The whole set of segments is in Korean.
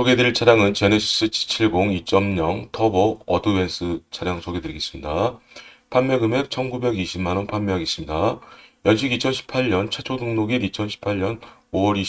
소개해드릴 차량은 제네시스 G70 2.0 터보 어드밴스 차량 소개해드리겠습니다. 판매 금액 1920만원 판매하겠습니다. 연식 2018년 최초 등록일 2018년 5월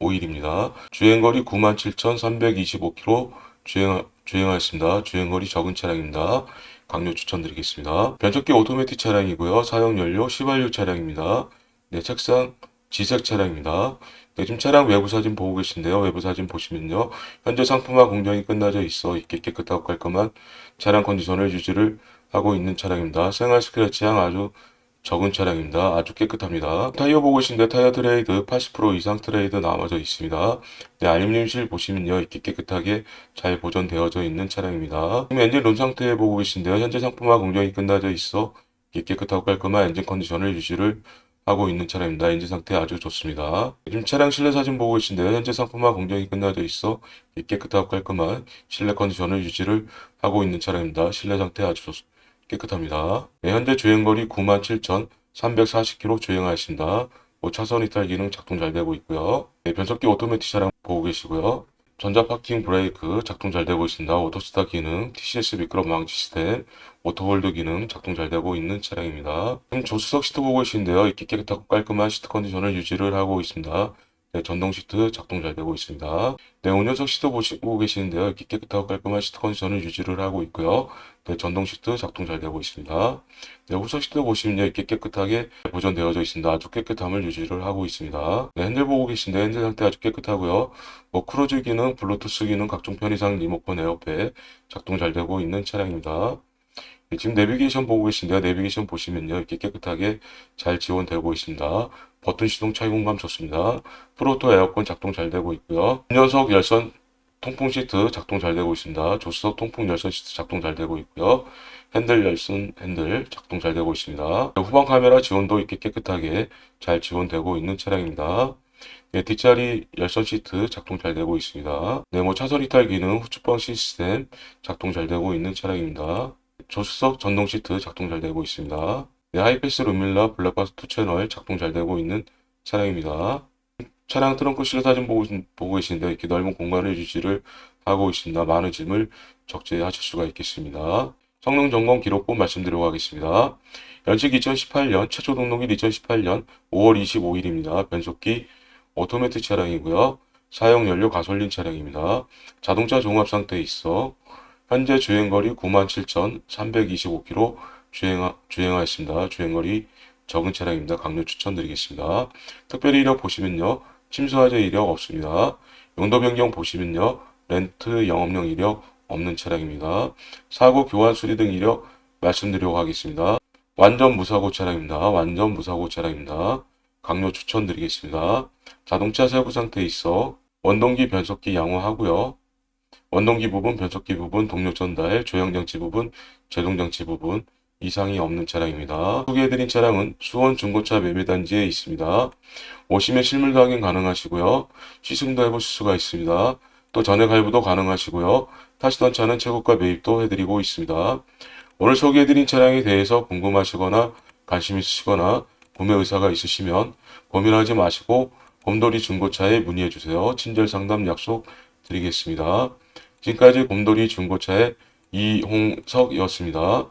25일입니다. 주행거리 97,325km 주행, 주행하였습니다. 주행거리 적은 차량입니다. 강력 추천드리겠습니다. 변속기 오토매틱 차량이고요. 사용 연료 휘발유 차량입니다. 네, 책상 지색 차량입니다. 네, 지금 차량 외부 사진 보고 계신데요. 외부 사진 보시면요. 현재 상품화 공정이 끝나져 있어 있게 깨끗하고 깔끔한 차량 컨디션을 유지를 하고 있는 차량입니다. 생활 스크래치 향 아주 적은 차량입니다. 아주 깨끗합니다. 타이어 보고 계신데 타이어 트레이드 80% 이상 트레이드 남아져 있습니다. 네, 알루미늄 실 보시면요. 이렇게 깨끗하게 잘 보존되어져 있는 차량입니다. 지금 엔진 룸 상태 보고 계신데요. 현재 상품화 공정이 끝나져 있어 깨끗하고 깔끔한 엔진 컨디션을 유지를 하고 있는 차량입니다. 엔진 상태 아주 좋습니다. 지금 차량 실내 사진 보고 계신데요. 현재 상품화 공정이 끝나져 있어 깨끗하고 깔끔한 실내 컨디션을 유지를 하고 있는 차량입니다. 실내 상태 아주 좋습니다. 깨끗합니다. 네, 현재 주행거리 97,340km 주행하였습니다. 뭐 차선 이탈 기능 작동 잘 되고 있고요. 네, 변속기 오토매틱 차량 보고 계시고요. 전자 파킹 브레이크 작동 잘 되고 있습니다. 오토스타 기능, TCS 미끄럼 방지 시스템, 오토홀드 기능 작동 잘 되고 있는 차량입니다. 지금 조수석 시트 보고 계신데요. 깨끗하고 깔끔한 시트 컨디션을 유지를 하고 있습니다. 네, 전동 시트 작동 잘 되고 있습니다. 네, 운전석 시트 보시고 계시는데요. 이렇게 깨끗하고 깔끔한 시트 컨디션을 유지를 하고 있고요. 네, 전동 시트 작동 잘 되고 있습니다. 네, 후석 시트 보시면요. 이렇게 깨끗하게 보존되어져 있습니다. 아주 깨끗함을 유지를 하고 있습니다. 네, 핸들 보고 계신데 핸들 상태 아주 깨끗하고요. 뭐 크루즈 기능, 블루투스 기능, 각종 편의상 리모컨 에어백 작동 잘 되고 있는 차량입니다. 네, 지금 내비게이션 보고 계신데요. 내비게이션 보시면요. 이렇게 깨끗하게 잘 지원되고 있습니다. 버튼 시동 차이공감 좋습니다. 프로토 에어컨 작동 잘 되고 있고요. 녀석 열선 통풍 시트 작동 잘 되고 있습니다. 조수석 통풍 열선 시트 작동 잘 되고 있고요. 핸들 열선 핸들 작동 잘 되고 있습니다. 후방 카메라 지원도 이렇게 깨끗하게 잘 지원되고 있는 차량입니다. 네, 뒷자리 열선 시트 작동 잘 되고 있습니다. 네, 뭐 차선 이탈 기능, 후측방 시스템 작동 잘 되고 있는 차량입니다. 조수석 전동 시트 작동 잘 되고 있습니다. 네, 하이패스 루밀라 블랙박스 2 채널 작동 잘 되고 있는 차량입니다. 차량 트렁크 실내 사진 보고, 보고 계시는데 이렇게 넓은 공간을 유지를 하고 있습니다. 많은 짐을 적재하실 수가 있겠습니다. 성능 점검 기록부 말씀드리고 하겠습니다. 연식 2018년, 최초 등록일 2018년 5월 25일입니다. 변속기 오토매틱 차량이고요. 사용 연료 가솔린 차량입니다. 자동차 종합 상태에 있어 현재 주행거리 97,325km 주행, 주행하였습니다. 주행거리 적은 차량입니다. 강력 추천드리겠습니다. 특별히 이력 보시면요. 침수화재 이력 없습니다. 용도 변경 보시면요. 렌트 영업용 이력 없는 차량입니다. 사고 교환 수리 등 이력 말씀드리려고 하겠습니다. 완전 무사고 차량입니다. 완전 무사고 차량입니다. 강력 추천드리겠습니다. 자동차 세부 상태에 있어 원동기 변속기 양호하고요. 원동기 부분, 변속기 부분, 동력 전달, 조향장치 부분, 제동장치 부분 이상이 없는 차량입니다. 소개해드린 차량은 수원 중고차 매매단지에 있습니다. 오시면 실물도 확인 가능하시고요. 시승도 해보실 수가 있습니다. 또 전액 할부도 가능하시고요. 타시던 차는 최고가 매입도 해드리고 있습니다. 오늘 소개해드린 차량에 대해서 궁금하시거나 관심 있으시거나 구매 의사가 있으시면 고민하지 마시고 곰돌이 중고차에 문의해주세요. 친절 상담 약속 드리겠습니다. 지금까지 곰돌이 중고차의 이홍석이었습니다.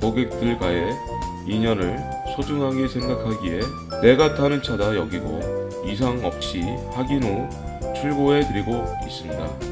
고객들과의 인연을 소중하게 생각하기에 내가 타는 차다 여기고 이상 없이 확인 후 출고해 드리고 있습니다.